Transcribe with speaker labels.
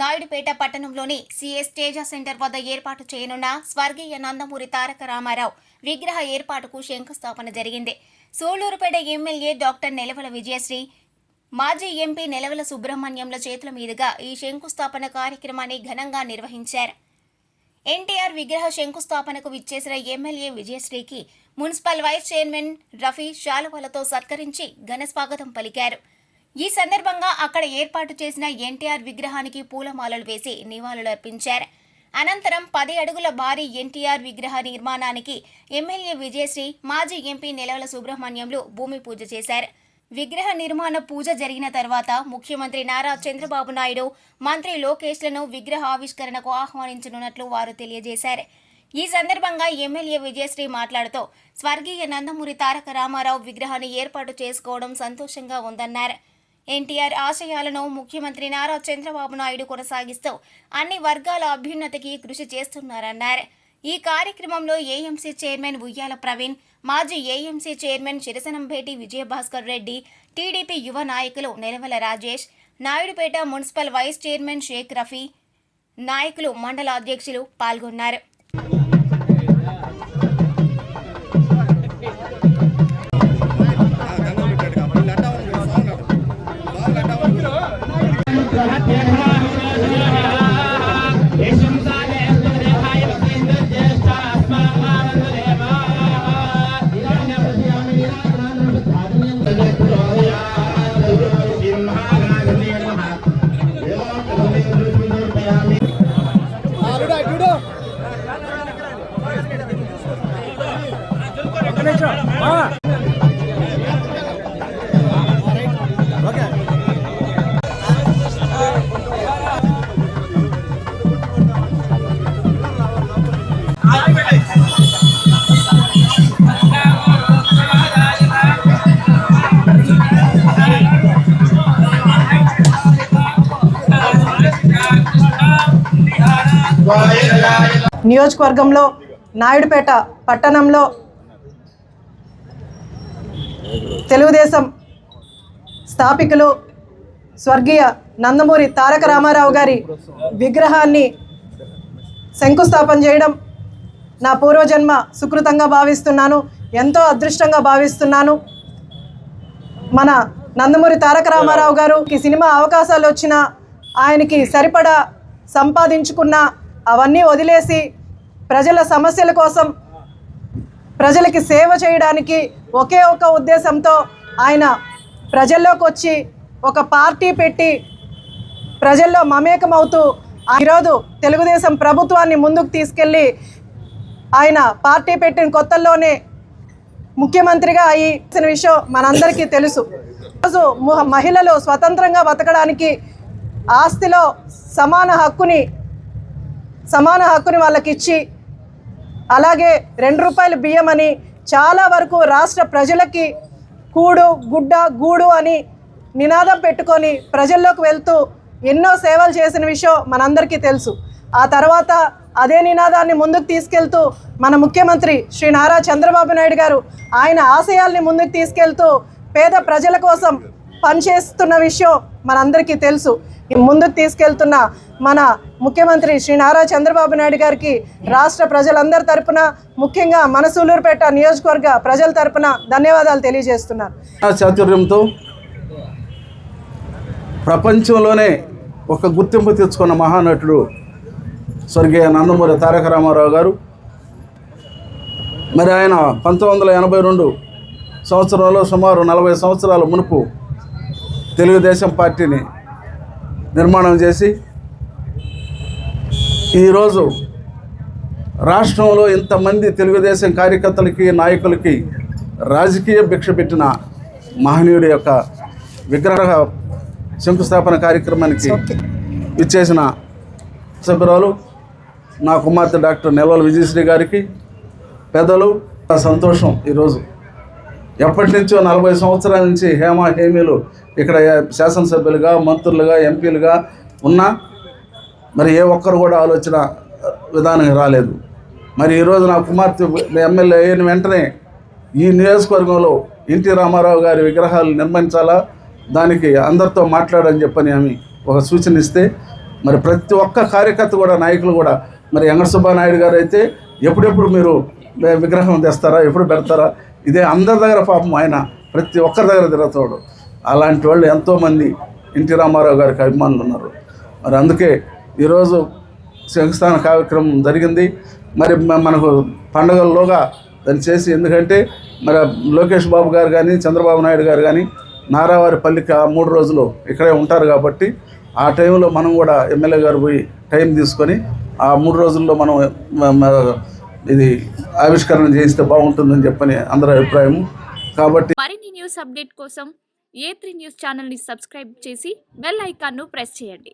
Speaker 1: నాయుడుపేట పట్టణంలోని CS Teja centre వద్ద ఏర్పాటు చేయనున్న స్వర్గీయ నందమూరి తారక రామారావు విగ్రహ ఏర్పాటుకు శంకుస్థాపన జరిగింది. సూళ్ళూరుపేట ఎమ్మెల్యే డాక్టర్ నెలవల విజయశ్రీ మాజీ ఎంపీ నెలవల సుబ్రహ్మణ్యంల చేతుల మీదుగా ఈ శంకుస్థాపన కార్యక్రమాన్ని ఘనంగా నిర్వహించారు. ఎన్టీఆర్ విగ్రహ శంకుస్థాపనకు విచ్చేసిన ఎమ్మెల్యే విజయశ్రీకి మున్సిపల్ వైస్ చైర్మన్ రఫీ శాలువలతో సత్కరించి ఘన స్వాగతం పలికారు. ఈ సందర్భంగా అక్కడ ఏర్పాటు చేసిన ఎన్టీఆర్ విగ్రహానికి పూలమాలలు వేసి నివాళులర్పించారు అనంతరం పది అడుగుల భారీ ఎన్టీఆర్ విగ్రహ నిర్మాణానికి ఎమ్మెల్యే విజయశ్రీ మాజీ ఎంపీ నెలవల సుబ్రహ్మణ్యంలు భూమి పూజ చేశారు. విగ్రహ నిర్మాణ పూజ జరిగిన తర్వాత ముఖ్యమంత్రి నారా చంద్రబాబు నాయుడు మంత్రి లోకేష్లను విగ్రహ ఆవిష్కరణకు ఆహ్వానించనున్నట్లు వారు తెలియజేశారు. ఈ సందర్భంగా ఎమ్మెల్యే విజయశ్రీ మాట్లాడుతూ స్వర్గీయ నందమూరి తారక రామారావు విగ్రహాన్ని ఏర్పాటు చేసుకోవడం సంతోషంగా ఉందన్నారు. ఎన్టీఆర్ ఆశయాలను ముఖ్యమంత్రి నారా చంద్రబాబు నాయుడు కొనసాగిస్తూ అన్ని వర్గాల అభ్యున్నతికి కృషి చేస్తున్నారన్నారు. ఈ కార్యక్రమంలో ఏఎంసీ చైర్మన్ ఉయ్యాల ప్రవీణ్ మాజీ AMC chairman Chirasanambheti Vijayabhaskar Reddy TDP యువ నాయకులు Nelavala Rajesh Naidupeta municipal vice chairman Shaik Rafi నాయకులు మండల అధ్యక్షులు పాల్గొన్నారు.
Speaker 2: నియోజకవర్గంలో నాయుడుపేట పట్టణంలో తెలుగుదేశం స్థాపికులు స్వర్గీయ నందమూరి తారక రామారావు గారి విగ్రహాన్ని శంకుస్థాపన చేయడం నా పూర్వజన్మ సుకృతంగా భావిస్తున్నాను ఎంతో అదృష్టంగా భావిస్తున్నాను. మన నందమూరి తారక రామారావు గారుకి సినిమా అవకాశాలు వచ్చినా ఆయనకి సరిపడా సంపాదించుకున్న అవన్నీ వదిలేసి ప్రజల సమస్యల కోసం ప్రజలకి సేవ చేయడానికి ఒకే ఒక ఉద్దేశంతో ఆయన ప్రజల్లోకి వచ్చి ఒక పార్టీ పెట్టి ప్రజల్లో మమేకమవుతూ ఈరోజు తెలుగుదేశం ప్రభుత్వాన్ని ముందుకు తీసుకెళ్ళి ఆయన పార్టీ పెట్టిన కొత్తల్లోనే ముఖ్యమంత్రిగా అయ్యిన విషయం మనందరికీ తెలుసు. ఈరోజు మహిళలు స్వతంత్రంగా బతకడానికి ఆస్తిలో సమాన హక్కుని సమాన హక్కుని వాళ్ళకి ఇచ్చి అలాగే రెండు రూపాయలు బియ్యం అని చాలా వరకు రాష్ట్ర ప్రజలకి కూడు గుడ్డ గూడు అని నినాదం పెట్టుకొని ప్రజల్లోకి వెళ్తూ ఎన్నో సేవలు చేసిన విషయం మనందరికీ తెలుసు. ఆ తర్వాత అదే నినాదాన్ని ముందుకు తీసుకెళ్తూ మన ముఖ్యమంత్రి శ్రీ నారా చంద్రబాబు నాయుడు గారు ఆయన ఆశయాల్ని ముందుకు తీసుకెళ్తూ పేద ప్రజల కోసం పనిచేస్తున్న విషయం మనందరికీ తెలుసు. ముందుకు తీసుకెళ్తున్న మన ముఖ్యమంత్రి శ్రీ నారా చంద్రబాబు నాయుడు గారికి రాష్ట్ర ప్రజలందరి తరపున ముఖ్యంగా మన సూలూరుపేట నియోజకవర్గ ప్రజల తరపున ధన్యవాదాలు తెలియజేస్తున్నారు.
Speaker 3: చాతుర్యంతో ప్రపంచంలోనే ఒక గుర్తింపు తెచ్చుకున్న మహానటుడు స్వర్గీయ నందమూరి తారక రామారావు గారు. మరి ఆయన పంతొమ్మిది వందల ఎనభై రెండు సంవత్సరంలో సుమారు నలభై సంవత్సరాల మునుపు తెలుగుదేశం పార్టీని నిర్మాణం చేసి ఈరోజు రాష్ట్రంలో ఇంతమంది తెలుగుదేశం కార్యకర్తలకి నాయకులకి రాజకీయ భిక్ష పెట్టిన మహనీయుడి యొక్క విగ్రహ శంకుస్థాపన కార్యక్రమానికి ఇచ్చేసిన సభ్యురాలు నా కుమార్తె డాక్టర్ నెలవల విజయశ్రీ గారికి పెద్దలు సంతోషం ఈరోజు. ఎప్పటి నుంచో నలభై సంవత్సరాల నుంచి హేమ హేమీలు ఇక్కడ శాసనసభ్యులుగా మంత్రులుగా ఎంపీలుగా ఉన్నా మరి ఏ ఒక్కరు కూడా ఆలోచన విధానం రాలేదు. మరి ఈరోజు నా కుమార్తె ఎమ్మెల్యే అయిన వెంటనే ఈ నియోజకవర్గంలో ఎన్టీ రామారావు గారి విగ్రహాలు నిర్మించాలా? దానికి అందరితో మాట్లాడని చెప్పని ఆమె ఒక సూచన ఇస్తే మరి ప్రతి ఒక్క కార్యకర్త కూడా నాయకులు కూడా మరి వెంకట సుబ్బానాయుడు గారు అయితే ఎప్పుడెప్పుడు మీరు విగ్రహం తెస్తారా? ఎప్పుడు పెడతారా? ఇదే అందరి దగ్గర పాపం ఆయన ప్రతి ఒక్కరి దగ్గర తిరుగుతాడు. అలాంటి వాళ్ళు ఎంతోమంది ఎన్టీ రామారావు గారికి అభిమానులు ఉన్నారు. మరి అందుకే ఈరోజు శంకుస్థాన కార్యక్రమం జరిగింది. మరి మనకు పండుగల్లోగా దాన్ని చేసి ఎందుకంటే మరి లోకేష్ బాబు గారు కానీ చంద్రబాబు నాయుడు గారు కానీ నారావారి పల్లికి ఆ మూడు రోజులు ఇక్కడే ఉంటారు కాబట్టి ఆ టైంలో మనం కూడా ఎమ్మెల్యే గారు పోయి టైం తీసుకొని ఆ మూడు రోజుల్లో మనం ఇది ఆవిష్కరణ చేస్తే బాగుంటుందని చెప్పని అందరి అభిప్రాయం కాబట్టి
Speaker 4: మరిన్ని న్యూస్ అప్డేట్ కోసం ఏ త్రీ న్యూస్ ఛానల్ని సబ్స్క్రైబ్ చేసి బెల్ ఐకాన్ను ప్రెస్ చేయండి.